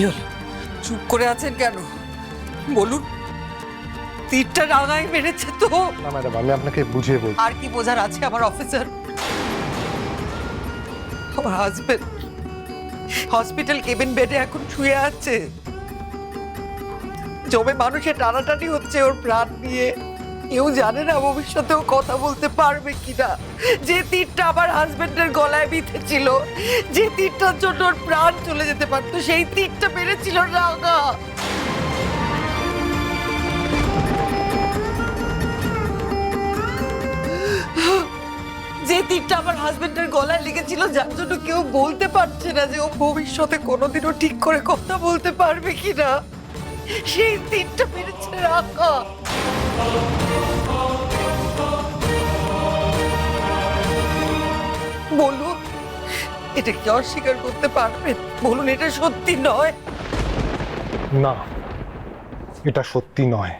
কি হলো চুপ করে আছেন কেন? বলুন তীরটা রাঙায় মেরেছে তো। না ম্যাডাম আমি আপনাকে বুঝিয়ে বলছি। আর কি বোঝার আছে আমার অফিসার আমার হাজবেন্ড হসপিটাল কেবিন বেডে এখন শুয়ে আছে। জমে মানুষের টানাটানি হচ্ছে ওর প্রাণ নিয়ে। কেউ জানে না ভবিষ্যতেও কথা বলতে পারবে কিনা। যে তীরটা আমার হাজবেন্ডের গলায় বিঁধেছিল, যে তীরটার জন্য ওর প্রাণ চলে যেতে পারতো, সেই তীরটা মেরেছিল রাঙা। যে তীরটা আমার হাজবেন্ডের গলায় লেগেছিল, যার জন্য কেউ বলতে পারছে না যে ও ভবিষ্যতে কোনোদিনও ঠিক করে কথা বলতে পারবে কিনা। সেই তীরটা মেরেছে রাখা বলুন, এটা কি অস্বীকার করতে পারবেন? বলুন, এটা সত্যি নয়। না, এটা সত্যি নয়।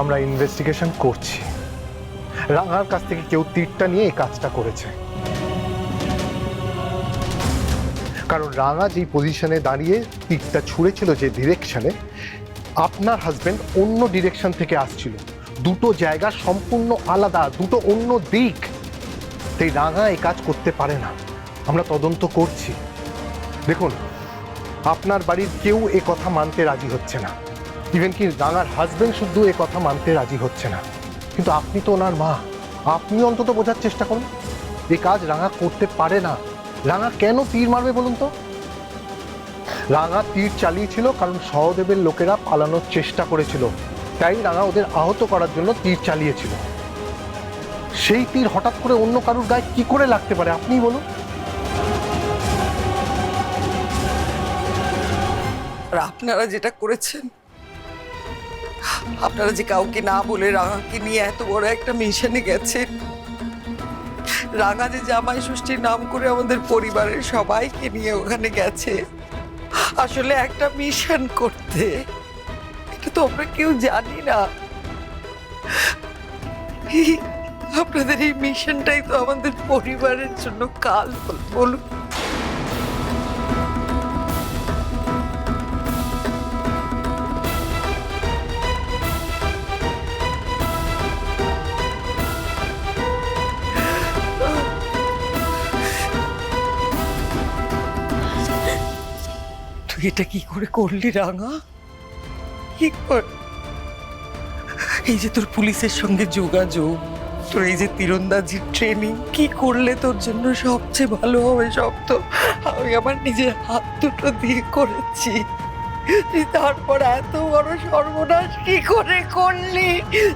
আমরা ইনভেস্টিগেশন করছি। রাঙার কাছ থেকে কেউ তীরটা নিয়ে এই কাজটা করেছে। কারণ রাঙা যেই পজিশনে দাঁড়িয়ে তীরটা ছুঁড়েছিল যে ডিরেকশনে আপনার হাজবেন্ড অন্য ডিরেকশন থেকে আসছিল। দুটো জায়গা সম্পূর্ণ আলাদা, দুটো অন্য দিক। তাই রাঙা এই কাজ করতে পারে না। আমরা তদন্ত করছি। দেখুন, আপনার বাড়ির কেউ এ কথা মানতে রাজি হচ্ছে না। ইভেন কি রাঙার হাজবেন্ড শুধু এ কথা মানতে রাজি হচ্ছে না। কিন্তু আপনি তো ওনার মা। আপনি অন্তত বোঝার চেষ্টা করুন। এই কাজ রাঙা করতে পারে না। রাঙা কেন তীর মারবে বলুন তো? রাঙা তীর চালিয়েছিল কারণ সহদেবের লোকেরা পালানোর চেষ্টা করেছিল। তাই রাঙা ওদের আহত করার জন্য তীর চালিয়েছিল। সেই তীর হঠাৎ করে অন্য কারুর গায়ে কি করে লাগতে পারে আপনি বলুন। আর আপনারা যেটা করেছেন, আপনারা যে কাউকে না বলে রাঙাকে নিয়ে এত বড় একটা মিশনে গেছেন, রাঙা যে জামাই ষষ্ঠীর নাম করে আমাদের পরিবারের সবাইকে নিয়ে ওখানে গেছে। আসলে একটা মিশন করতে। এটা তো আমরা কেউ জানি না। আপনাদের এই মিশনটাই তো আমাদের পরিবারের জন্য কাল বলুন। তুই এটা কি করে করলি রাঙা? কি কর এই যে তোর পুলিশের সঙ্গে যোগাযোগ, তোর এই যে তীরন্দাজির ট্রেনিং কি করলে তোর জন্য সবচেয়ে ভালো হবে সব তো আমি আমার নিজের হাত দুটো দিয়ে করেছি। তারপর এত বড় সর্বনাশ কি করে করলি?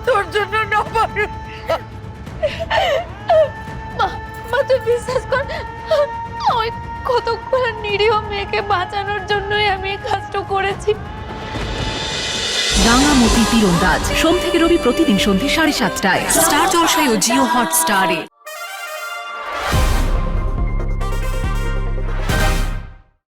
তোর জন্য না পারো মা তুই বিশ্বাস কর কতগুলো নিরীহ মেয়েকে বাঁচানোর জন্যই আমি এই কাজটা করেছি। রাঙামতি তীরন্দাজ। সোম থেকে রবি প্রতিদিন সন্ধ্যে সাড়ে সাতটায়। স্টার জলসায় ও জিও হটস্টারে।